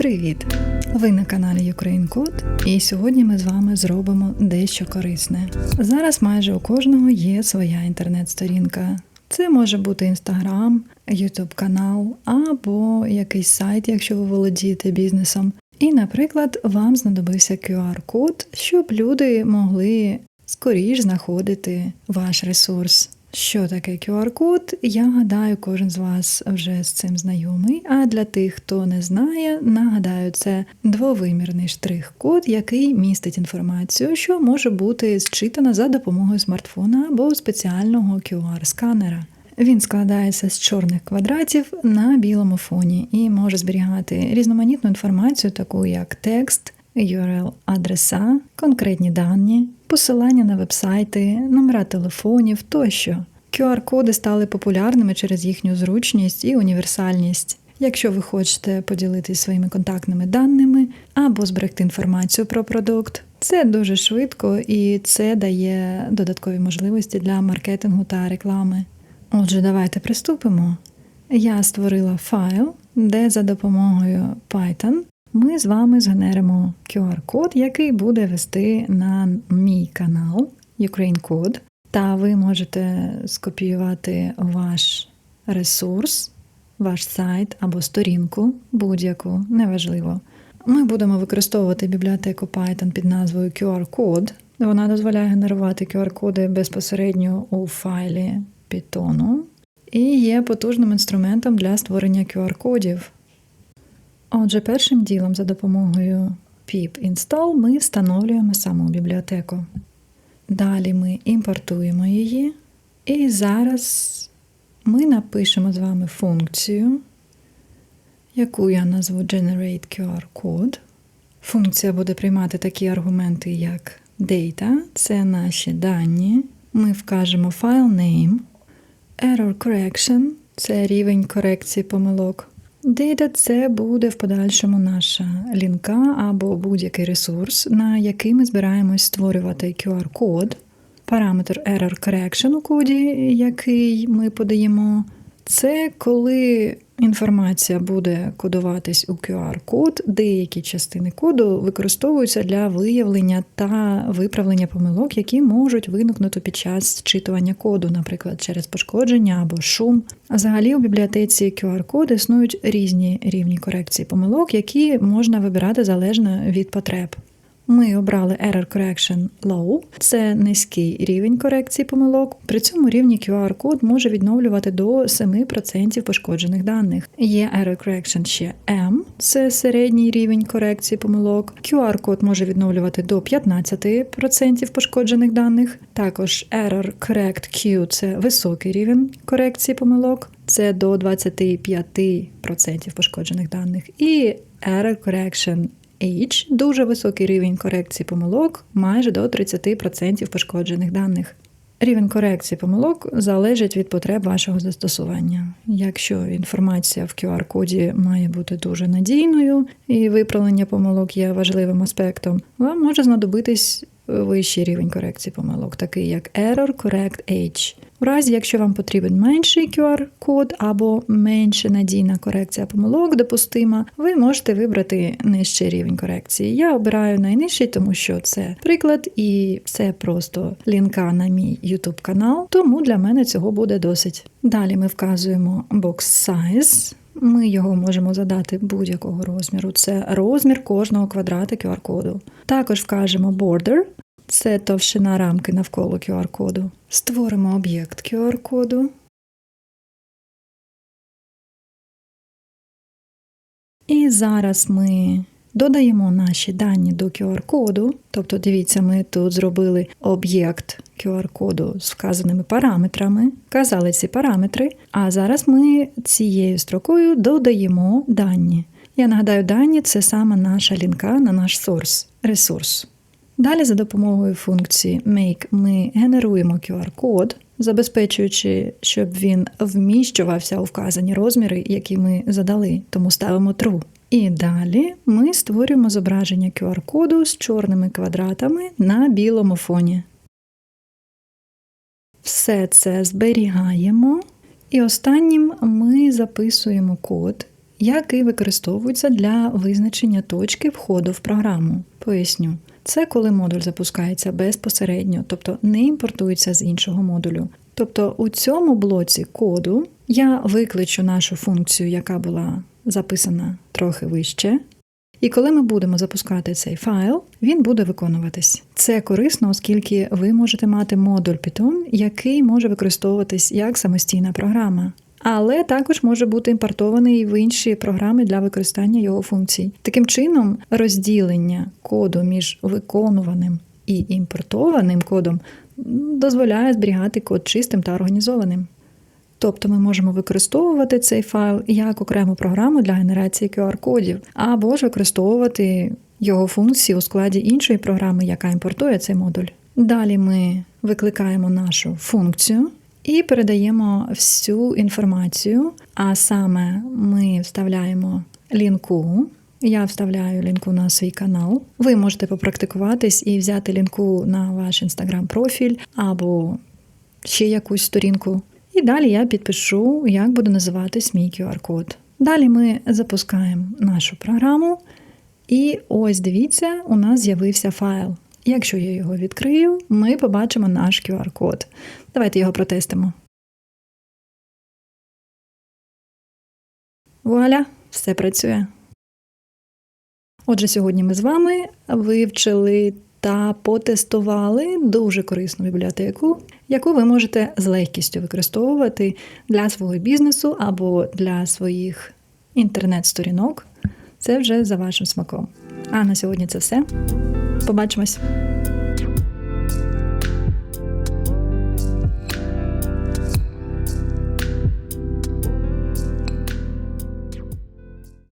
Привіт! Ви на каналі Ukraine Code, і сьогодні ми з вами зробимо дещо корисне. Зараз майже у кожного є своя інтернет-сторінка. Це може бути інстаграм, ютуб канал або якийсь сайт, якщо ви володієте бізнесом. І, наприклад, вам знадобився QR-код, щоб люди могли скоріш знаходити ваш ресурс. Що таке QR-код? Я гадаю, кожен з вас вже з цим знайомий. А для тих, хто не знає, нагадаю, це двовимірний штрих-код, який містить інформацію, що може бути зчитана за допомогою смартфона або спеціального QR-сканера. Він складається з чорних квадратів на білому фоні і може зберігати різноманітну інформацію, таку як текст, URL-адреса, конкретні дані, посилання на вебсайти, номера телефонів тощо. QR-коди стали популярними через їхню зручність і універсальність. Якщо ви хочете поділитися своїми контактними даними або зберегти інформацію про продукт, це дуже швидко і це дає додаткові можливості для маркетингу та реклами. Отже, давайте приступимо. Я створила файл, де за допомогою Python ми з вами згенеримо QR-код, який буде вести на мій канал Ukraine Code. Та ви можете скопіювати ваш ресурс, ваш сайт або сторінку, будь-яку, неважливо. Ми будемо використовувати бібліотеку Python під назвою QR-код. Вона дозволяє генерувати QR-коди безпосередньо у файлі Python і є потужним інструментом для створення QR-кодів. Отже, першим ділом за допомогою pip install ми встановлюємо саму бібліотеку. Далі ми імпортуємо її. І зараз ми напишемо з вами функцію, яку я назву Generate QR Code. Функція буде приймати такі аргументи, як data, це наші дані. Ми вкажемо file name, error correction це рівень корекції помилок. Data – це буде в подальшому наша лінка або будь-який ресурс, на який ми збираємось створювати QR-код. Параметр Error Correction у коді, який ми подаємо, це коли інформація буде кодуватись у QR-код, деякі частини коду використовуються для виявлення та виправлення помилок, які можуть виникнути під час зчитування коду, наприклад, через пошкодження або шум. Взагалі у бібліотеці QR-код існують різні рівні корекції помилок, які можна вибирати залежно від потреб. Ми обрали Error Correction Low, це низький рівень корекції помилок. При цьому рівні QR-код може відновлювати до 7% пошкоджених даних. Є Error Correction ще M, це середній рівень корекції помилок. QR-код може відновлювати до 15% пошкоджених даних. Також Error Correct Q це високий рівень корекції помилок, це до 25% пошкоджених даних. І Error Correction H – дуже високий рівень корекції помилок, майже до 30% пошкоджених даних. Рівень корекції помилок залежить від потреб вашого застосування. Якщо інформація в QR-коді має бути дуже надійною і виправлення помилок є важливим аспектом, вам може знадобитись вищий рівень корекції помилок, такий як Error Correct H. У разі, якщо вам потрібен менший QR-код або менше надійна корекція помилок допустима, ви можете вибрати нижчий рівень корекції. Я обираю найнижчий, тому що це приклад, і це просто лінка на мій YouTube канал, тому для мене цього буде досить. Далі ми вказуємо box size. Ми його можемо задати будь-якого розміру. Це розмір кожного квадрата QR-коду. Також вкажемо border, це товщина рамки навколо QR-коду. Створимо об'єкт QR-коду. І зараз ми додаємо наші дані до QR-коду. Тобто, дивіться, ми тут зробили об'єкт QR-коду з вказаними параметрами, вказали ці параметри, а зараз ми цією строкою додаємо дані. Я нагадаю, дані це саме наша лінка на наш source, ресурс. Далі за допомогою функції Make ми генеруємо QR-код, забезпечуючи, щоб він вміщувався у вказані розміри, які ми задали, тому ставимо True. І далі ми створюємо зображення QR-коду з чорними квадратами на білому фоні. Все це зберігаємо. І останнім ми записуємо код, який використовується для визначення точки входу в програму. Поясню. Це коли модуль запускається безпосередньо, тобто не імпортується з іншого модулю. Тобто у цьому блоці коду я викличу нашу функцію, яка була записана трохи вище. І коли ми будемо запускати цей файл, він буде виконуватись. Це корисно, оскільки ви можете мати модуль Python, який може використовуватись як самостійна програма. Але також може бути імпортований в інші програми для використання його функцій. Таким чином, розділення коду між виконуваним і імпортованим кодом дозволяє зберігати код чистим та організованим. Тобто ми можемо використовувати цей файл як окрему програму для генерації QR-кодів, або ж використовувати його функції у складі іншої програми, яка імпортує цей модуль. Далі ми викликаємо нашу функцію і передаємо всю інформацію, а саме ми вставляємо лінку. Я вставляю лінку на свій канал. Ви можете попрактикуватись і взяти лінку на ваш інстаграм-профіль або ще якусь сторінку. І далі я підпишу, як буде називатись мій QR-код. Далі ми запускаємо нашу програму, і ось дивіться, у нас з'явився файл. Якщо я його відкрию, ми побачимо наш QR-код. Давайте його протестимо. Вуаля, все працює. Отже, сьогодні ми з вами вивчили та потестували дуже корисну бібліотеку, яку ви можете з легкістю використовувати для свого бізнесу або для своїх інтернет-сторінок. Це вже за вашим смаком. А на сьогодні це все. Побачимось!